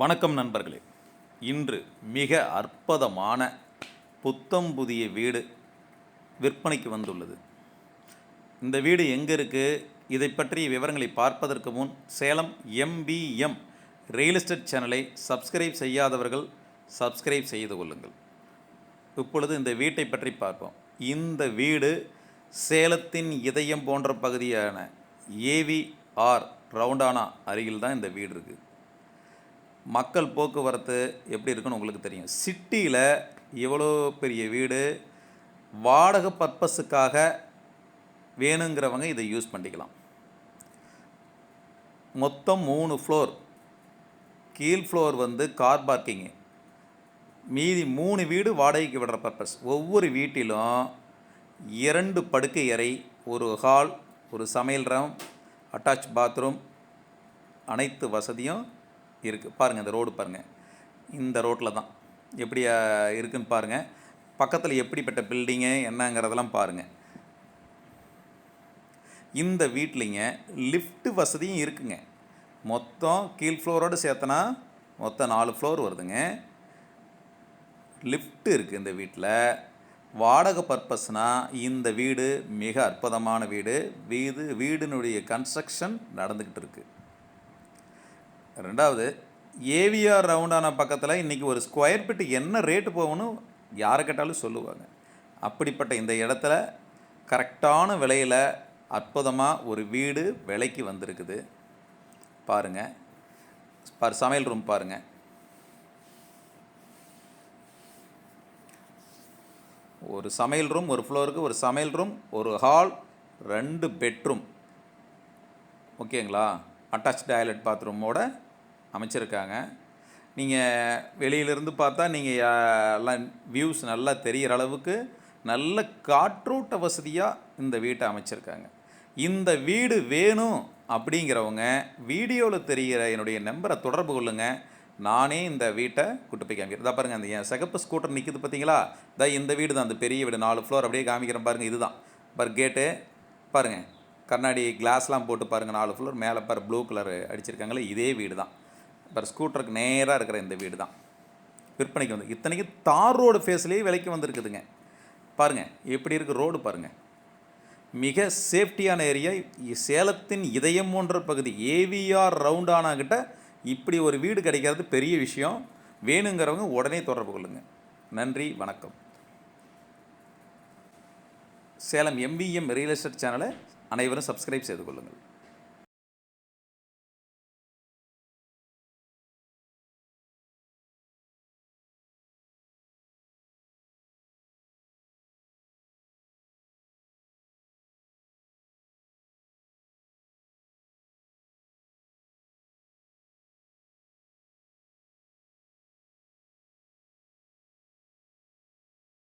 வணக்கம் நண்பர்களே. இன்று மிக அற்புதமான புத்தம் புதிய வீடு விற்பனைக்கு வந்துள்ளது. இந்த வீடு எங்கே இருக்குது இதை பற்றிய விவரங்களை பார்ப்பதற்கு முன் சேலம் எம்பிஎம் ரியல் எஸ்டேட் சேனலை சப்ஸ்கிரைப் செய்யாதவர்கள் சப்ஸ்கிரைப் செய்து கொள்ளுங்கள். இப்பொழுது இந்த வீட்டை பற்றி பார்ப்போம். இந்த வீடு சேலத்தின் இதயம் போன்ற பகுதியான ஏவிஆர் ரவுண்டானா அருகில் தான் இந்த வீடு இருக்குது மக்கள் போக்குவரத்து எப்படி இருக்குன்னு உங்களுக்கு தெரியும். சிட்டியில் இவ்வளோ பெரிய வீடு வாடகை பர்பஸுக்காக வேணுங்கிறவங்க இதை யூஸ் பண்ணிக்கலாம். மொத்தம் மூணு ஃப்ளோர் கீழ் ஃப்ளோர் வந்து கார் பார்க்கிங்கு மீதி மூணு வீடு வாடகைக்கு விடுற பர்பஸ் ஒவ்வொரு வீட்டிலும் இரண்டு படுக்கை அறை ஒரு ஹால் ஒரு சமையல் ரம் அட்டாச் பாத்ரூம் அனைத்து வசதியும் இருக்குது பாருங்கள் இந்த ரோடு பாருங்கள் இந்த ரோட்டில் தான். எப்படி இருக்குன்னு பாருங்கள் பக்கத்தில் எப்படிப்பட்ட பில்டிங்கு என்னங்கிறதெல்லாம் பாருங்கள் இந்த வீட்லிங்க லிஃப்ட் வசதியும் இருக்குங்க. மொத்தம் கீழ் ஃப்ளோரோடு சேர்த்தனா மொத்தம் நாலு ஃப்ளோர் வருதுங்க. லிஃப்ட் இருக்குது இந்த வீட்டில் வாடகை பர்பஸ்னால் இந்த வீடு மிக அற்புதமான வீடு. வீடு வீடினுடைய கன்ஸ்ட்ரக்ஷன் நடந்துக்கிட்டு இருக்குது ரெண்டாவது ஏவிஆர் ரவுண்டான பக்கத்தில் இன்றைக்கி ஒரு ஸ்கொயர் ஃபீட்டு என்ன ரேட்டு போகணும் யாரை கேட்டாலும் சொல்லுவாங்க. அப்படிப்பட்ட இந்த இடத்துல கரெக்டான விலையில் அற்புதமாக ஒரு வீடு விலைக்கு வந்திருக்குது. பாருங்கள் பார் சமையல் ரூம் பாருங்கள் ஒரு சமையல் ரூம் ஒரு ஃப்ளோருக்கு ஒரு சமையல் ரூம் ஒரு ஹால் ரெண்டு பெட்ரூம் ஓகேங்களா? அட்டாச் டாய்லெட் பாத்ரூமோட அமைச்சிருக்காங்க. நீங்கள் வெளியிலிருந்து பார்த்தா நீங்கள் எல்லாம் வியூஸ் நல்லா தெரிகிற அளவுக்கு நல்ல காற்றோட்ட வசதியாக இந்த வீட்டை அமைச்சிருக்காங்க. இந்த வீடு வேணும் அப்படிங்கிறவங்க வீடியோவில் தெரிகிற என்னுடைய நம்பரை தொடர்பு கொள்ளுங்கள் நானே இந்த வீட்டை கூட்டு போய் காமிக்கிறேன். இதா பாருங்கள் அந்த என் சிகப்பு ஸ்கூட்டர் நிற்குது பார்த்தீங்களா? இதா இந்த வீடு தான் அந்த பெரிய வீடு நாலு ஃப்ளோர் அப்படியே காமிக்கிறேன் பாருங்கள் இதுதான் பார் கேட்டு பாருங்கள் கண்ணாடி கிளாஸ்லாம் போட்டு பாருங்கள் நாலு ஃப்ளோர் மேலே பாரு ப்ளூ கலர் அடிச்சிருக்காங்களே இதே வீடு தான். இப்போ ஸ்கூட்டருக்கு நேராக இருக்கிற இந்த வீடு தான் விற்பனைக்கு வந்து இத்தனைக்கு தார் ரோடு ஃபேஸ்லேயே விலைக்கு வந்திருக்குதுங்க. பாருங்கள் எப்படி இருக்குது ரோடு பாருங்கள் மிக சேஃப்டியான ஏரியா சேலத்தின் இதயம் போன்ற பகுதி ஏவிஆர் ரவுண்ட் கிட்ட இப்படி ஒரு வீடு கிடைக்கிறது பெரிய விஷயம். வேணுங்கிறவங்க உடனே தொடர்பு கொள்ளுங்கள் நன்றி வணக்கம். சேலம் எம்பிஎம் ரியல் எஸ்டேட் சேனலை அனைவரும் சப்ஸ்கிரைப் செய்து கொள்ளுங்கள்.